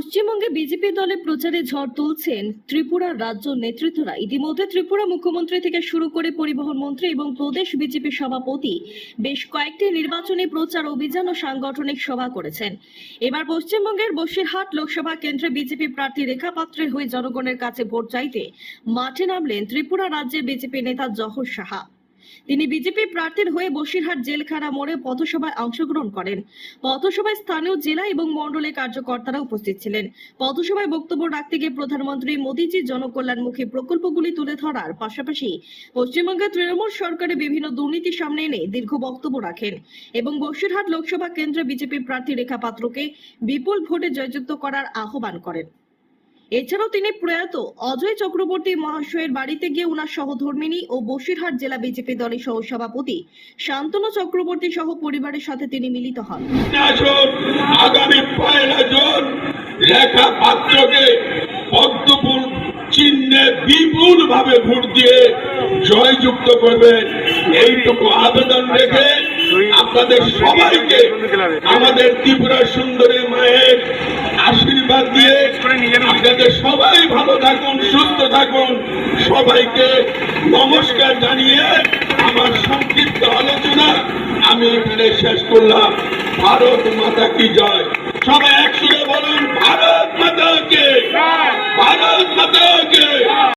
পশ্চিমবঙ্গে বিজেপি দলে প্রচারে ঝড় তুলছেন ত্রিপুরার রাজ্য নেতৃত্বরা। ইতিমধ্যে ত্রিপুরা মুখ্যমন্ত্রী থেকে শুরু করে পরিবহন মন্ত্রী এবং প্রদেশ বিজেপি সভাপতি বেশ কয়েকটি নির্বাচনী প্রচার অভিযান ও সাংগঠনিক সভা করেছেন। এবার পশ্চিমবঙ্গের বসিরহাট লোকসভা কেন্দ্রে বিজেপি প্রার্থী রেখা পাত্রের হয়ে জনগণের কাছে ভোট চাইতে মাঠে নামলেন ত্রিপুরা রাজ্যের বিজেপি নেতা জহর সাহা। তিনি বিজেপি প্রার্থীর হয়ে বসিরহাট জেলখানা মোড়ে পথসভায় অংশগ্রহণ করেন। পথসভায় স্থানীয় জেলা এবং মন্ডলের কার্যকর্তারা উপস্থিত ছিলেন। পথসভায় বক্তব্য রাখতে গিয়ে প্রধানমন্ত্রী মোদীজির জনকল্যাণমুখী প্রকল্পগুলি তুলে ধরার পাশাপাশি পশ্চিমবঙ্গের তৃণমূল সরকারের বিভিন্ন দুর্নীতি সামনে এনে দীর্ঘ বক্তব্য রাখেন এবং বসিরহাট লোকসভা কেন্দ্রে বিজেপি প্রার্থী রেখা পাত্রকে বিপুল ভোটে জয়যুক্ত করার আহ্বান করেন। এছাড়াও তিনি প্রয়াত অজয় চক্রবর্তী মহাশয়ের বাড়িতে গিয়ে উনার সহধর্মিনী ও বসিরহাট জেলা বিজেপি দলের সহসভাপতি শান্তনু চক্রবর্তী সহ পরিবারের সাথে তিনি মিলিত হন। আগামী পয়লা জুন, লেখা পাত্রকে পদ্মফুল চিহ্নে বিপুল ভাবে ভোট দিয়ে জয়যুক্ত করবেন এইটুকু আবেদন রেখে আপনাদের সবাইকে আমাদের ত্রিপুরা সুন্দরী মায়ের আশীর্বাদ দিয়ে আপনাদের সবাই ভালো থাকুন, সুস্থ থাকুন, সবাইকে নমস্কার জানিয়ে আমার সংক্ষিপ্ত আলোচনা আমি এখানে শেষ করলাম। ভারত মাতা কি জয়? সবাই একসঙ্গে বলুন, ভারত মাতা কে কে?